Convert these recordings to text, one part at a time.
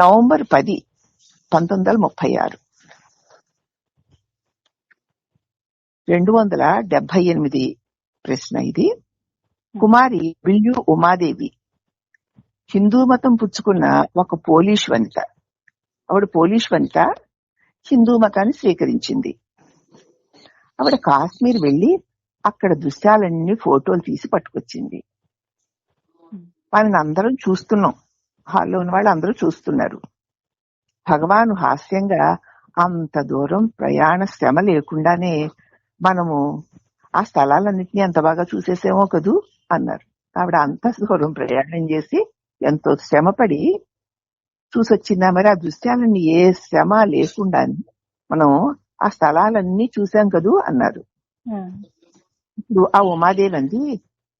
November పది పంతొమ్మిది వందల ముప్పై ఆరు. రెండు వందల డెబ్బై ఎనిమిది ప్రశ్న ఇది. కుమారి బిల్యు ఉమాదేవి. హిందూ మతం పుచ్చుకున్న ఒక పోలీష్ వనిత. ఆవిడ పోలీష్ వనిత హిందూ మతాన్ని స్వీకరించింది. ఆవిడ కాశ్మీర్ వెళ్ళి అక్కడ దృశ్యాలన్నీ ఫోటోలు తీసి పట్టుకొచ్చింది. వాళ్ళని అందరం చూస్తున్నాం. హాల్లో ఉన్న వాళ్ళు అందరూ చూస్తున్నారు. భగవాను హాస్యంగా అంత దూరం ప్రయాణ శ్రమ లేకుండానే మనము ఆ స్థలాలన్నింటినీ అంత బాగా చూసేసేమో కదూ అన్నారు. ఆవిడ అంత దూరం ప్రయాణం చేసి ఎంతో శ్రమపడి చూసొచ్చిందా మరి ఆ దృశ్యాలన్నీ? ఏ శ్రమ లేకుండా మనం ఆ స్థలాలన్నీ చూసాం కదూ అన్నారు. ఇప్పుడు ఆ ఉమాదేవి అంది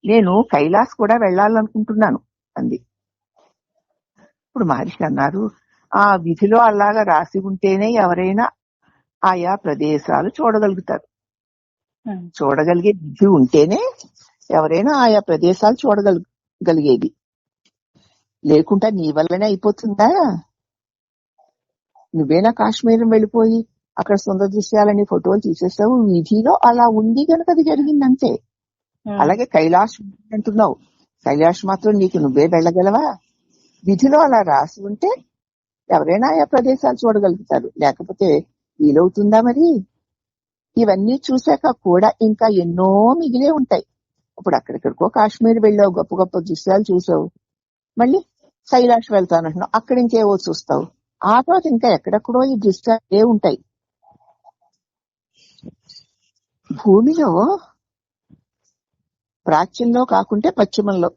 నేను కైలాస్ కూడా వెళ్ళాలనుకుంటున్నాను అంది. ఇప్పుడు మహర్షి అన్నారు ఆ విధిలో అలాగా రాసి ఉంటేనే ఎవరైనా ఆయా ప్రదేశాలు చూడగలుగుతారు. చూడగలిగే విధి ఉంటేనే ఎవరైనా ఆయా ప్రదేశాలు చూడగలిగేది లేకుండా నీ వల్లనే అయిపోతుందా? నువ్వేనా కాశ్మీరం వెళ్ళిపోయి అక్కడ సుందర దృశ్యాలని ఫోటోలు తీసేసావు. విధిలో అలా ఉంది కనుక అది జరిగిందంతే. అలాగే కైలాష్ అంటున్నావు. కైలాష్ మాత్రం నీకు నువ్వే వెళ్ళగలవా? విధిలో అలా రాసి ఉంటే ఎవరైనా ఆయా ప్రదేశాలు చూడగలుగుతారు. లేకపోతే వీలవుతుందా మరి? ఇవన్నీ చూశాక కూడా ఇంకా ఎన్నో మిగిలే ఉంటాయి. ఇప్పుడు అక్కడిక్కడికో కాశ్మీర్ వెళ్ళావు గొప్ప గొప్ప దృశ్యాలు చూసావు మళ్ళీ కైలాష్ వెళ్తాను అంటున్నావు. అక్కడ ఇంకేవో చూస్తావు. ఆ తర్వాత ఇంకా ఎక్కడెక్కడో ఈ దృశ్యాలు ఏ ఉంటాయి. భూమిలో ప్రాచ్యంలో కాకుంటే పశ్చిమంలో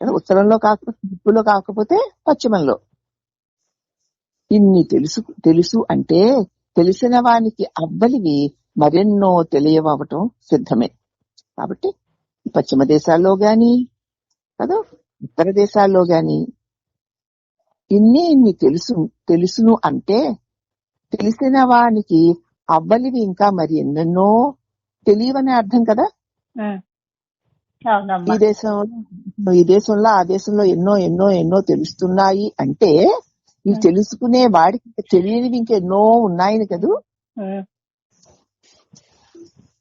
ఉత్తరంలో కాకపోతే దిక్కులో కాకపోతే పశ్చిమంలో. ఇన్ని తెలుసు తెలుసు అంటే తెలిసిన వానికి అవ్వలివి మరెన్నో తెలియవటం సిద్ధమే. కాబట్టి పశ్చిమ దేశాల్లో గాని కదా ఉత్తర దేశాల్లో గాని ఇన్ని ఇన్ని తెలుసు తెలుసును అంటే తెలిసిన వానికి అవ్వలివి ఇంకా మరి ఎన్నెన్నో తెలియవనే అర్థం కదా? ఈ దేశంలో ఈ దేశంలో ఆ దేశంలో ఎన్నో ఎన్నో ఎన్నో తెలుస్తున్నాయి అంటే ఈ తెలుసుకునే వాడికి తెలియనివి ఇంకెన్నో ఉన్నాయని కదూ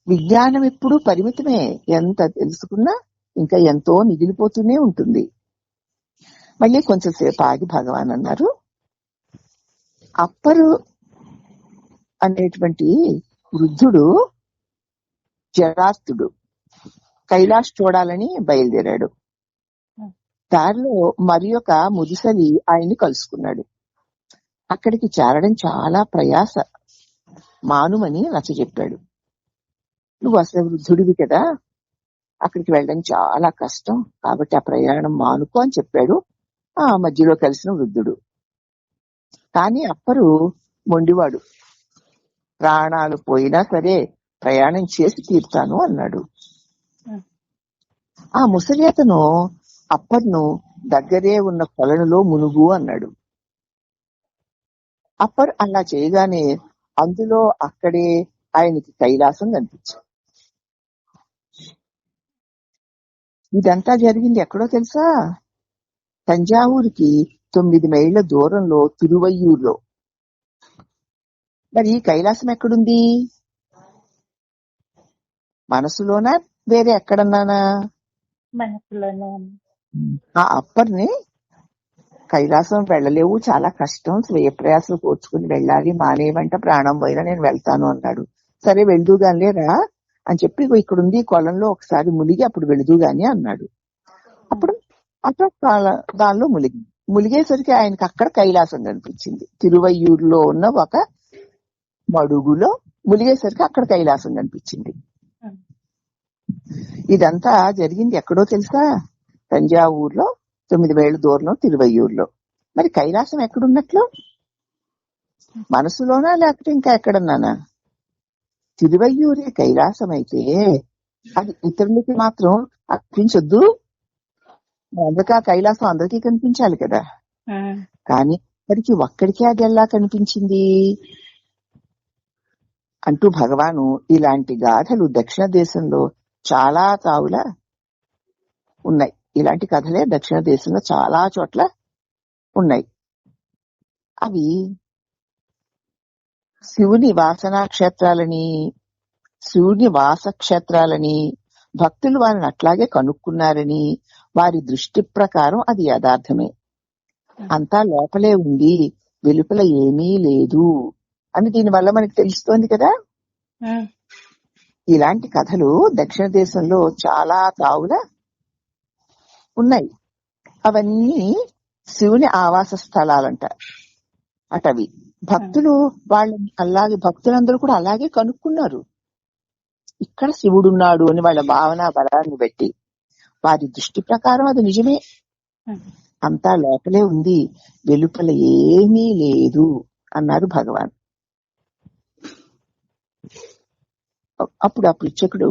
విజ్ఞానం ఎప్పుడు పరిమితమే ఎంత తెలుసుకున్నా ఇంకా ఎంతో మిగిలిపోతూనే ఉంటుంది మళ్ళీ కొంచెం సేపు ఆగి భగవాన్ అన్నారు అప్పరు అనేటువంటి వృద్ధుడు జరాస్తుడు కైలాష్ చూడాలని బయలుదేరాడు. దారిలో మరి ఒక ముదిసలి ఆయన్ని కలుసుకున్నాడు. అక్కడికి చేరడం చాలా ప్రయాస మానుమని నచ్చ చెప్పాడు. నువ్వు అసలు వృద్ధుడివి కదా. అక్కడికి వెళ్ళడం చాలా కష్టం. కాబట్టి ఆ ప్రయాణం మానుకో అని చెప్పాడు ఆ మధ్యలో కలిసిన వృద్ధుడు. కానీ అప్పరు మొండివాడు. ప్రాణాలు పోయినా సరే ప్రయాణం చేసి తీరుతాను అన్నాడు. ఆ ముసలి అతను అప్పర్ను దగ్గరే ఉన్న కొలనులో మునుగు అన్నాడు. అప్పర్ అలా చేయగానే అందులో అక్కడే ఆయనకి కైలాసం కనిపించింది. ఇదంతా జరిగింది ఎక్కడో తెలుసా? తంజావూరుకి తొమ్మిది మైళ్ళ దూరంలో తిరువయ్యూరులో. మరి ఈ కైలాసం ఎక్కడుంది? మనసులోనా? వేరే ఎక్కడన్నానా? మనసులోనే ఆ అప్పర్ని కైలాసం వెళ్ళలేవు చాలా కష్టం. స్వయ ప్రయాసం కూర్చుకుని వెళ్ళాలి మానేయమంటే ప్రాణం పోయినా నేను వెళ్తాను అన్నాడు. సరే వెళ్దూగానే రా అని చెప్పి "ఇగో ఇక్కడ ఉంది కొలంలో ఒకసారి ములిగి అప్పుడు వెళుదు గాని అన్నాడు. అప్పుడు అక్కడ దానిలో ములిగి ములిగేసరికి ఆయనకి అక్కడ కైలాసం కనిపించింది. తిరువయ్యూరులో ఉన్న ఒక మడుగులో ములిగేసరికి అక్కడ కైలాసం కనిపించింది. ఇదంతా జరిగింది ఎక్కడో తెలుసా? తంజావూరులో తొమ్మిది వేల దూరంలో తిరువయ్యూరులో మరి కైలాసం ఎక్కడున్నట్లు? మనసులోనా లేకపోతే ఇంకా ఎక్కడన్నానా? తిరువయ్యూరే కైలాసం అయితే అది ఇతరులకి మాత్రం అర్పించొద్దు అందరికీ ఆ కైలాసం అందరికీ కనిపించాలి కదా. కానీ అక్కడికి ఒక్కడికే అది ఎలా కనిపించింది? అంటూ భగవాను ఇలాంటి గాథలు దక్షిణ దేశంలో చాలా తావుల ఉన్నాయి. ఇలాంటి కథలే దక్షిణ దేశంలో చాలా చోట్ల ఉన్నాయి. అవి శివుని వాసనా క్షేత్రాలని శివుని వాస క్షేత్రాలని భక్తులు వారిని అట్లాగే కనుక్కున్నారని వారి దృష్టి ప్రకారం అది యథార్థమే. అంతా లోపలే ఉంది వెలుపల ఏమీ లేదు అని దీని వల్ల మనకి తెలుస్తోంది కదా? ఇలాంటి కథలు దక్షిణ దేశంలో చాలా తావుల ఉన్నాయి. అవన్నీ శివుని ఆవాస స్థలాలంట అటవి. భక్తులు వాళ్ళని అలాగే భక్తులందరూ కూడా అలాగే కనుక్కున్నారు. ఇక్కడ శివుడున్నాడు అని వాళ్ళ భావన బలాన్ని బట్టి. వారి దృష్టి ప్రకారం అది నిజమే. అంతా లోపలే ఉంది. వెలుపల ఏమీ లేదు అన్నారు భగవాన్. అప్పుడు ఆ పృచ్ఛకుడు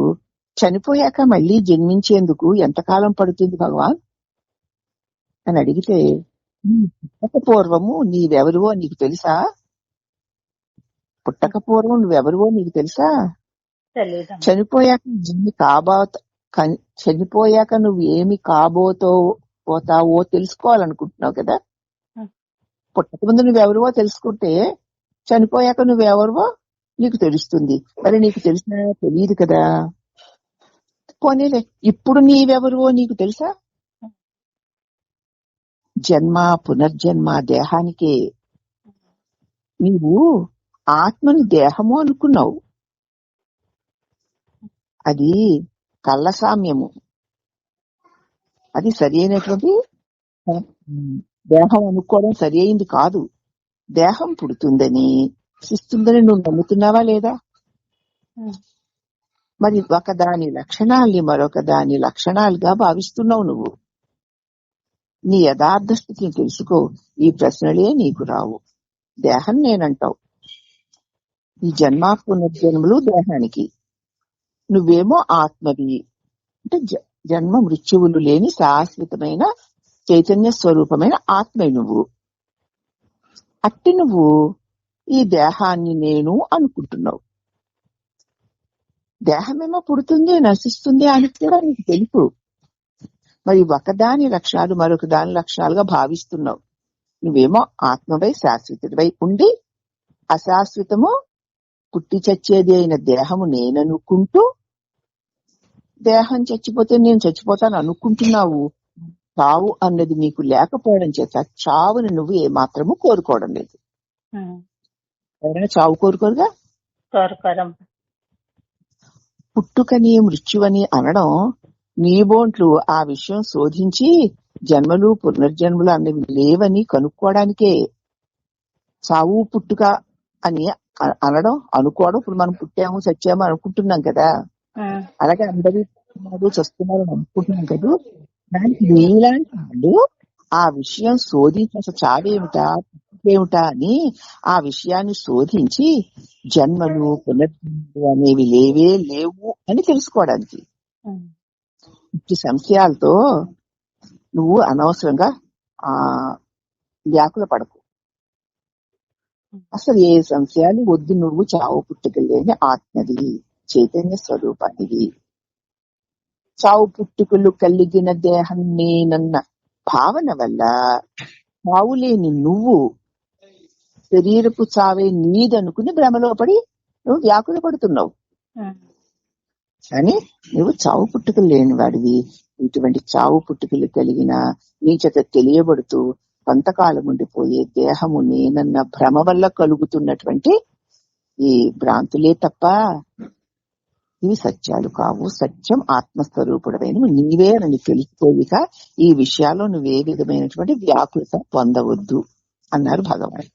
చనిపోయాక మళ్ళీ జన్మించేందుకు ఎంతకాలం పడుతుంది భగవాన్? అని అడిగితే "నీ పుట్టక పూర్వము నీవెవరువో నీకు తెలుసా? పుట్టక పూర్వం నువ్వెవరువో నీకు తెలుసా? చనిపోయాక ఏమి కాబో చనిపోయాక నువ్వు ఏమి కాబోతో పోతావో తెలుసుకోవాలనుకుంటున్నావు కదా. పుట్టక ముందు నువ్వెవరువో తెలుసుకుంటే చనిపోయాక నువ్వెవరువో నీకు తెలుస్తుంది. మరి నీకు తెలిసినా తెలియదు కదా. పోనీలే ఇప్పుడు నీవెవరువో నీకు తెలుసా? జన్మ పునర్జన్మ దేహానికే. నీవు ఆత్మని దేహము అనుకున్నావు. అది కళ్ళ సామ్యము అది సరి అయినటువంటి దేహం అనుకోవడం సరి అయింది కాదు. దేహం పుడుతుందని శిస్తుందని నువ్వు నమ్ముతున్నావా లేదా మరి ఒక దాని లక్షణాల్ని మరొక దాని లక్షణాలుగా భావిస్తున్నావు నువ్వు నీ యథార్థ స్థితిని తెలుసుకో ఈ ప్రశ్నలే నీకు రావు దేహం నేనంటావు ఈ జన్మ పునర్జన్మలు దేహానికి నువ్వేమో ఆత్మవి అంటే జన్మ మృత్యువులు లేని శాశ్వతమైన చైతన్య స్వరూపమైన ఆత్మే నువ్వు అట్టి నువ్వు ఈ దేహాన్ని నేను అనుకుంటున్నావు. దేహమేమో పుడుతుంది నశిస్తుంది అని కూడా నీకు తెలుసు. మరి ఒకదాని లక్ష్యాలు మరొక దాని లక్ష్యాలుగా భావిస్తున్నావు. నువ్వేమో ఆత్మవై శాశ్వతుడివై ఉండి అశాశ్వతము పుట్టి చచ్చేది అయిన దేహము నేననుకుంటూ దేహం చచ్చిపోతే నేను చచ్చిపోతాను అనుకుంటున్నావు. చావు అన్నది నీకు లేకపోవడం చేత చావుని నువ్వు ఏమాత్రము కోరుకోవడం లేదు. ఎవరైనా చావు కోరుకోరుగా? కోరుకోరం. పుట్టుకని మృత్యువని అనడం నీ బోంట్లు. ఆ విషయం శోధించి జన్మలు పునర్జన్మలు అన్నవి లేవని కనుక్కోవడానికే. చావు పుట్టుక అని అనడం అనుకోవడం. ఇప్పుడు మనం పుట్టాము సత్యాము అనుకుంటున్నాం కదా. అలాగే అందరూ పుట్టున్నారు, చస్తున్నారు అని అనుకుంటున్నాం కదా. దానికి నీలాంటి వాళ్ళు ఆ విషయం శోధించి అసలు చావేమిటా? పుట్టుకేమిటా అని ఆ విషయాన్ని శోధించి జన్మలు పునర్జన్మలు అనేవి లేవే లేవు అని తెలుసుకోవడానికి. ఇట్టి సంశయాలతో నువ్వు అనవసరంగా ఆ వ్యాకుల పడకు. అసలు ఏ సంశయాలు వద్దు నువ్వు చావు పుట్టుకలేని ఆత్మది చైతన్య స్వరూపానిది. చావు పుట్టుకలు కలిగిన దేహం నేనన్న భావన వల్ల చావు లేని నువ్వు శరీరపు చావే నీదనుకుని భ్రమలో పడి నువ్వు వ్యాకుల పడుతున్నావు. కానీ నువ్వు చావు పుట్టుకలు లేని వాడివి. ఇటువంటి చావు పుట్టుకలు కలిగిన నీ చేత తెలియబడుతూ కొంతకాలం ఉండిపోయే దేహము నేనన్న భ్రమ వల్ల కలుగుతున్నటువంటి ఈ భ్రాంతులే తప్ప ఇవి సత్యాలు కావు. సత్యం ఆత్మస్వరూపుడమైన నీవే అని తెలిసిపోయిక ఈ విషయాల్లో నువ్వే విధమైనటువంటి వ్యాకులత పొందవద్దు అన్నారు భగవాన్